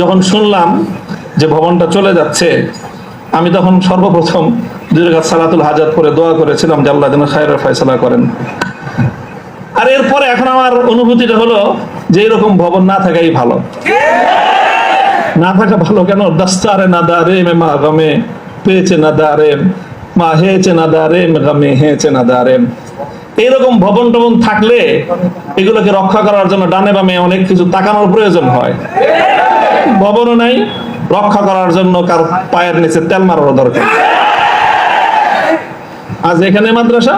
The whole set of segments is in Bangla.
যখন শুনলাম যে ভবনটা চলে যাচ্ছে, আমি তখন সর্বপ্রথম রাকাত সালাতুল হাজাত করে দোয়া করেছিলাম যে আল্লাহ যেন খায়রের ফয়সালা করেন। আর এরপরে এখন আমার অনুভূতিটা হলো যে এরকম ভবন না থাকাই ভালো। না থাকা ভালো কেন? দস্তারে না দারে মে মা গমে, পেয়েছে না দা দারে মা হেয়েছে না দারে মে গমে, হেয়েছে না দা দারে। এইরকম ভবন টবন থাকলে এগুলোকে রক্ষা করার জন্য ডানে বামে অনেক কিছু তাকানোর প্রয়োজন হয়। ভবনও নাই, রক্ষা করার জন্য কার পায়ের নিচে তেল মারারও দরকার। আজ এখানে মাদ্রাসা?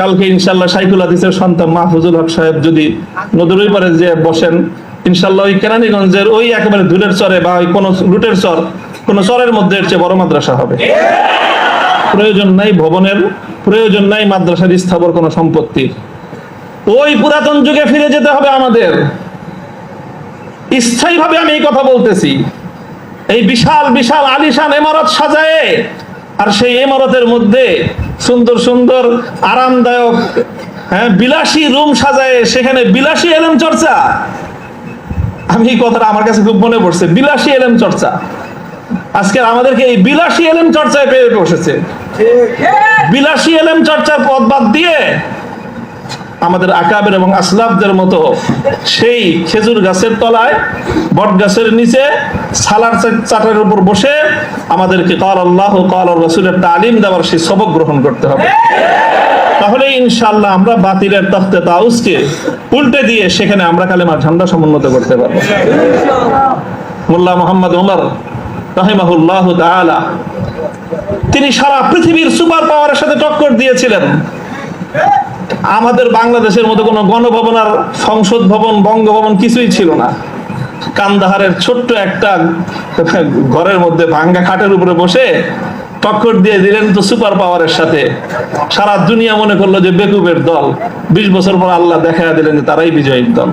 কালকে ইনশাল্লাহ সাইকুল হাদিসের সন্তান মাহফুজুল হক সাহেব যদি নদীর পারে যে বসেন, ইনশাল্লাহ ওই কেরানীগঞ্জের ওই একেবারে ধুলের চরে বা ওই কোন রুটের চর, কোন চরের মধ্যে এর চেয়ে বড় মাদ্রাসা হবে। প্রয়োজন নাই ভবনের, প্রয়োজন নাই মাদ্রাসার স্থাবর কোন সম্পত্তির। ওই পুরাতন যুগে ফিরে যেতে হবে আমাদের। স্থায়ীভাবে আমি এই কথা বলতেছি। এই বিশাল বিশাল আলিশান এমারত সাজায়ে আর সেই এমারতের মধ্যে সুন্দর সুন্দর আরামদায়ক হ্যাঁ বিলাসী রুম সাজায় সেখানে বিলাসী এলেম চর্চা। আমি এই কথাটা আমার কাছে খুব মনে পড়ছে বিলাসী এলেম চর্চা। আজকে আমাদেরকে এই বিলাসী এলেম চর্চায় পেয়ে বসেছে। বিলাসী এলেম চর্চার পথ বাদ দিয়ে আমাদের আকাবের এবং আসলাফদের মতো সেই খেজুর গাছের তলায়, বট গাছের নিচে, সালার চাটার উপর বসে আমাদেরকে কাল আল্লাহ কাল রসুলের তালিম দেওয়ার সেই সবক গ্রহণ করতে হবে। তাহলে ইনশাল্লাহ আমরা বাতিলের তখতে তাউসকে উল্টে দিয়ে সেখানে আমরা কালেমার ঝান্ডা সমুন্নত করতে পারব। মোল্লা মোহাম্মদ ওমর রাহিমাহুল্লাহ তাআলা, তিনি সারা পৃথিবীর সুপার পাওয়ারের সাথে টক্কর দিয়েছিলেন। আমাদের বাংলাদেশের মতো কোনো গণভবন আর সংসদ ভবন, বঙ্গভবন কিছুই ছিল না। কান্দাহারের ছোট্ট একটা ঘরের মধ্যে ভাঙ্গা খাটের উপরে বসে টক্কর দিয়ে দিলেন তো সুপার পাওয়ারের সাথে। সারা দুনিয়া মনে করল যে বেকুবের দল। বিশ বছর পর আল্লাহ দেখা দিলেন যে তারাই বিজয়ীর দল।